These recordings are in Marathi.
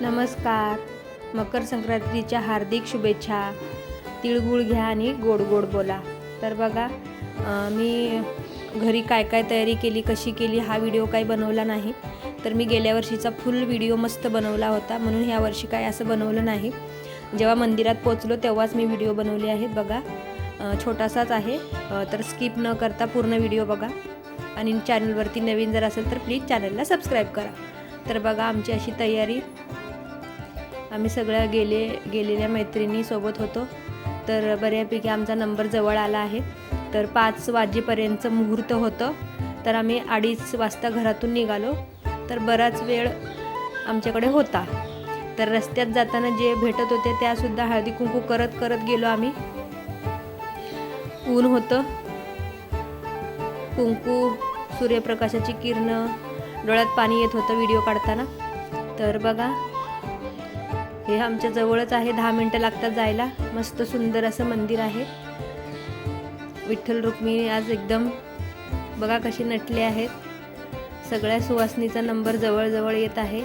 नमस्कार. मकर संक्रांतीच्या हार्दिक शुभेच्छा. तिळगुळ घ्या आणि गोड गोड बोला. तर बघा मी घरी काय काय तयारी केली कशी केली हा व्हिडिओ काही बनवला नाही. तर मी गेल्या वर्षीचा फुल व्हिडिओ मस्त बनवला होता म्हणून ह्या वर्षी काय असं बनवलं नाही. जेव्हा मंदिरात पोचलो तेव्हाच मी व्हिडिओ बनवले आहेत बघा. छोटासाच आहे तर स्किप न करता पूर्ण व्हिडिओ बघा. आणि चॅनलवरती नवीन जर असेल तर प्लीज चॅनलला सबस्क्राईब करा. तर बघा आमची अशी तयारी आम्ही सगळ्या गेले गेलेल्या मैत्रिणीसोबत होतो. तर बऱ्यापैकी आमचा नंबर जवळ आला आहे. तर पाच वाजेपर्यंतचं मुहूर्त होतं. तर आम्ही अडीच वाजता घरातून निघालो. तर बराच वेळ आमच्याकडे होता. तर रस्त्यात जाताना जे भेटत होते त्यासुद्धा हळदी कुंकू करत करत गेलो आम्ही. ऊन होतं. कुंकू सूर्यप्रकाशाची किरणं डोळ्यात पाणी येत होतं व्हिडिओ काढताना. तर बघा हे आमच्या जवळच आहे दहा मिनटं लागतात जायला. मस्त सुंदर असं मंदिर आहे. विठ्ठल रुक्मिणी आज एकदम बघा कशी नटले आहेत. सगळ्या सुवासनीचा नंबर जवळजवळ येत आहे.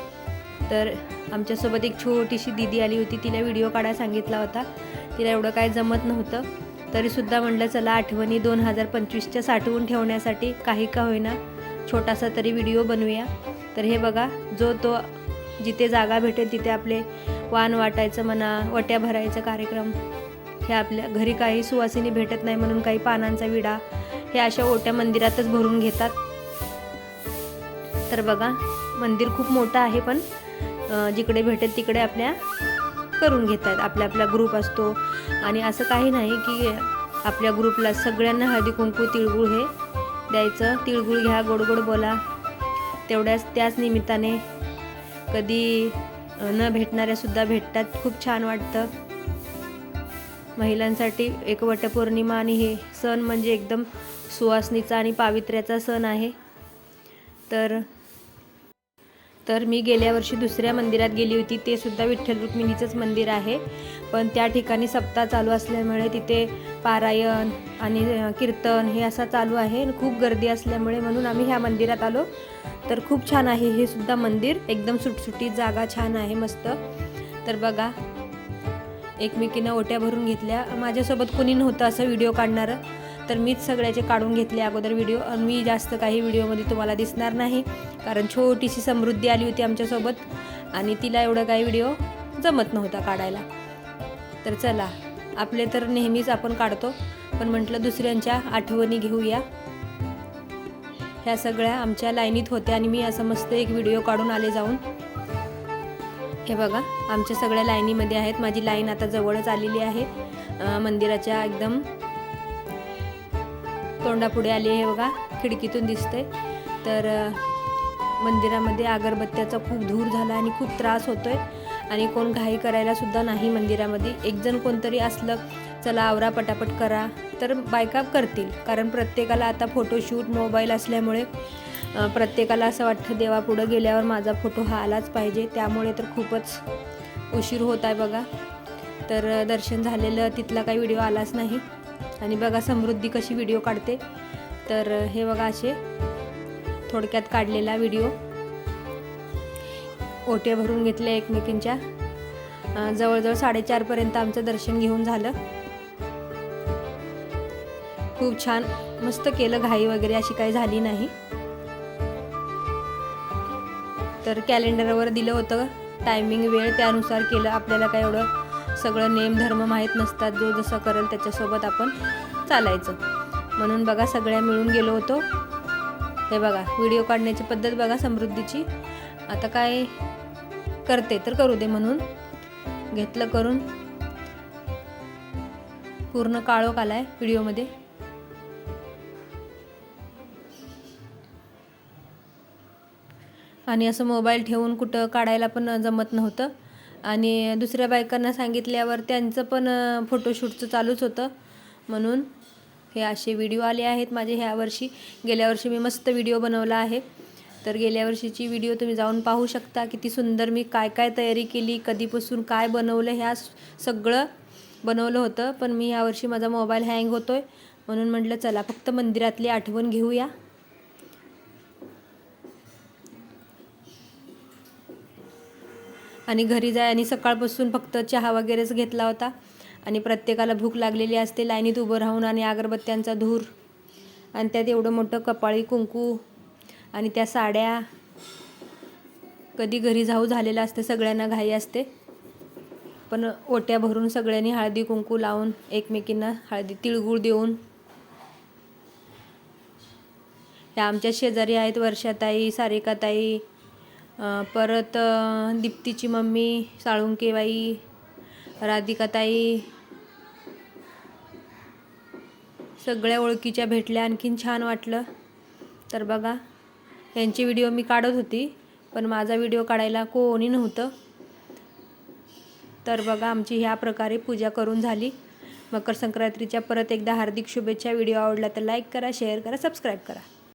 तर आमच्यासोबत एक छोटीशी दिदी आली होती तिला व्हिडिओ काढायला सांगितला होता. तिला एवढं काय जमत नव्हतं. तरीसुद्धा म्हटलं चला आठवणी दोन हजार पंचवीसच्या साठवून ठेवण्यासाठी काही का होईना छोटासा तरी व्हिडिओ बनवूया. तर हे बघा जो तो जिथे जागा भेटेल तिथे आपले वाण वाटायचं म्हणा वट्या भरायचं कार्यक्रम. हे आपल्या घरी काही सुवासिनी भेटत नाही म्हणून काही पानांचा विडा हे अशा ओट्या मंदिरातच भरून घेतात. तर बघा मंदिर खूप मोठं आहे पण जिकडे भेटेल तिकडे आपल्या करून घेत आहेत आपला आपला ग्रुप असतो. आणि असं काही नाही की आपल्या ग्रुपला सगळ्यांना हळदी कुंकू तिळगुळ हे द्यायचं. तिळगुळ घ्या गोड गोड बोला. तेवढ्याच त्याच निमित्ताने कधी न भेटणाऱ्यासुद्धा भेटतात. खूप छान वाटतं. महिलांसाठी एक वटपौर्णिमा आणि हे सण म्हणजे एकदम सुवासनीचा आणि पावित्र्याचा सण आहे. तर तर मी गेल्या वर्षी दुसऱ्या मंदिरात गेली होती. ते सुद्धा विठ्ठल रुक्मिणीचंच मंदिर आहे. पण त्या ठिकाणी सप्ताह चालू असल्यामुळे तिथे पारायण आणि कीर्तन हे असं चालू आहे. खूप गर्दी असल्यामुळे म्हणून आम्ही ह्या मंदिरात आलो. तर खूप छान आहे. हे सुद्धा मंदिर एकदम सुटसुटीत जागा छान आहे मस्त. तर बघा एकमेकीनं ओट्या भरून घेतल्या. माझ्यासोबत कोणी नव्हतं असं व्हिडिओ काढणारं. तर मीच सगळ्याचे काढून घेतले अगोदर व्हिडिओ आणि मी जास्त काही व्हिडिओमध्ये तुम्हाला दिसणार नाही कारण छोटीशी समृद्धी आली होती आमच्यासोबत आणि तिला एवढं काही व्हिडिओ जमत नव्हता काढायला. तर चला आपले तर नेहमीच आपण काढतो पण म्हटलं दुसऱ्यांच्या आठवणी घेऊया. ह्या सगळ्या आमच्या लाईनीत होत्या आणि मी असं मस्त एक व्हिडिओ काढून आले जाऊन. हे बघा आमच्या सगळ्या लाईनीमध्ये आहेत. माझी लाईन आता जवळच आलेली आहे. मंदिराच्या एकदम तोंडापुढे आली आहे बघा खिडकीतून दिसते तर मंदिरामध्ये अगरबत्त्याचा खूप धूर झाला आणि खूप त्रास होतोय. आणि कोण घाई करायला सुद्धा नाही मंदिरामध्ये. एकजण कोणतरी असलं चला आवरा पटापट करा तर बायका करतील. कारण प्रत्येकाला आता फोटोशूट मोबाईल असल्यामुळे प्रत्येकाला असं वाटतं देवापुढं गेल्यावर माझा फोटो हा आलाच पाहिजे. त्यामुळे तर खूपच उशीर होत आहे बघा. तर दर्शन झालेलं तिथला काही व्हिडिओ आलाच नाही. आणि बघा समृद्धी कशी व्हिडिओ काढते. तर हे बघा असे थोडक्यात काढलेला व्हिडिओ ओट्या भरून घेतल्या एकमेकींच्या. जवळजवळ साडेचारपर्यंत आमचं दर्शन घेऊन झालं. खूप छान मस्त केलं घाई वगैरे अशी काही झाली नाही. तर कॅलेंडरवर दिलं होतं. टायमिंग वेळ त्यानुसार केलं. आपल्याला काय एवढं सगळं नेम धर्म माहीत नसतात जो जसं करेल त्याच्यासोबत आपण चालायचं. म्हणून बघा सगळ्या मिळून गेलो होतो. हे बघा व्हिडिओ काढण्याची पद्धत बघा समृद्धीची. आता काय करते तर करू दे म्हणून. घेतलं करून. पूर्ण काळोख आलाय व्हिडिओमध्ये. आणि असं मोबाईल ठेवून कुठं काढायला पण जमत नव्हतं. आणि दुसऱ्या बायकांना सांगितल्यावर त्यांचं पण फोटोशूटचं चालूच होतं. म्हणून हे असे व्हिडिओ आले आहेत माझे ह्या वर्षी. गेल्या वर्षी मी मस्त व्हिडिओ बनवला आहे. तर गेल्या वर्षीची व्हिडिओ तुम्ही जाऊन पाहू शकता किती सुंदर मी काय काय तयारी केली कधीपासून काय बनवलं ह्या सगळं बनवलं होतं. पण मी यावर्षी माझा मोबाईल हँग होतोय. म्हणून म्हटलं चला फक्त मंदिरातली आठवण घेऊया. आणि घरी जाय आणि सकाळपासून फक्त चहा वगैरेच घेतला होता. आणि प्रत्येकाला भूक लागलेली असते लाईनीत उभं राहून आणि अगरबत्त्यांचा धूर. आणि त्यात एवढं मोठं कपाळी कुंकू आणि त्या साड्या. कधी घरी जाऊ झालेलं असते सगळ्यांना घाई असते. पण ओट्या भरून सगळ्यांनी हळदी कुंकू लावून एकमेकींना हळदी तिळगुळ देऊन. ह्या आमच्या शेजारी आहेत वर्षाताई सारिकाताई परत दीप्तीची मम्मी साळुंकेबाई राधिकाताई सगळ्या ओळखीच्या भेटल्या. आणखीन छान वाटलं. तर बघा यांचे व्हिडिओ मी काढत होती पण माझा व्हिडिओ काढायला कोणी नव्हतं. तर बघा आमची ह्या प्रकारे पूजा करून झाली. मकर संक्रांतीच्या परत एकदा हार्दिक शुभेच्छा. व्हिडिओ आवडला तर लाईक करा शेअर करा सबस्क्राईब करा.